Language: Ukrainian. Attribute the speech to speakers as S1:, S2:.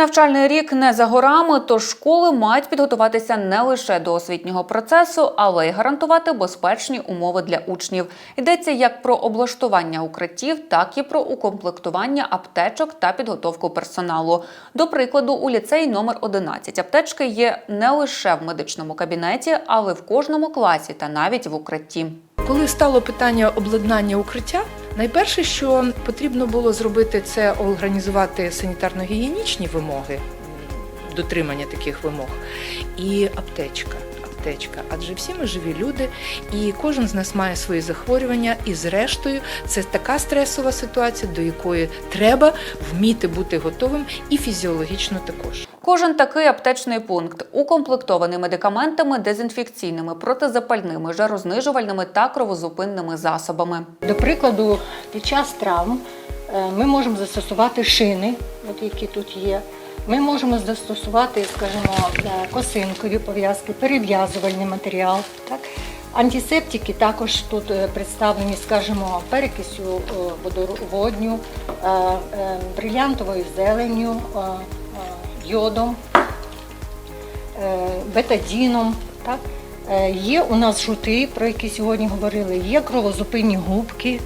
S1: Навчальний рік не за горами, тож школи мають підготуватися не лише до освітнього процесу, але й гарантувати безпечні умови для учнів. Йдеться як про облаштування укриттів, так і про укомплектування аптечок та підготовку персоналу. До прикладу, у ліцеї номер 11 аптечки є не лише в медичному кабінеті, але в кожному класі та навіть в укритті.
S2: Коли стало питання обладнання укриття, найперше, що потрібно було зробити, це організувати санітарно-гігієнічні вимоги, дотримання таких вимог, і аптечка. Аптечка, адже всі ми живі люди, і кожен з нас має свої захворювання. І зрештою, це така стресова ситуація, до якої треба вміти бути готовим, і фізіологічно також.
S1: Кожен такий аптечний пункт укомплектований медикаментами, дезінфекційними, протизапальними, жарознижувальними та кровозупинними засобами.
S3: До прикладу, під час травм е, ми можемо застосувати шини, от які тут є. Ми можемо застосувати, скажімо, е, косинкові пов'язки, перев'язувальний матеріал. Так? Антисептики також тут е, представлені, скажімо, перекисю е, е, брилянтовою зеленню, йодом, бетадіном. Так? Є у нас жути, про які сьогодні говорили, є кровозупинні губки.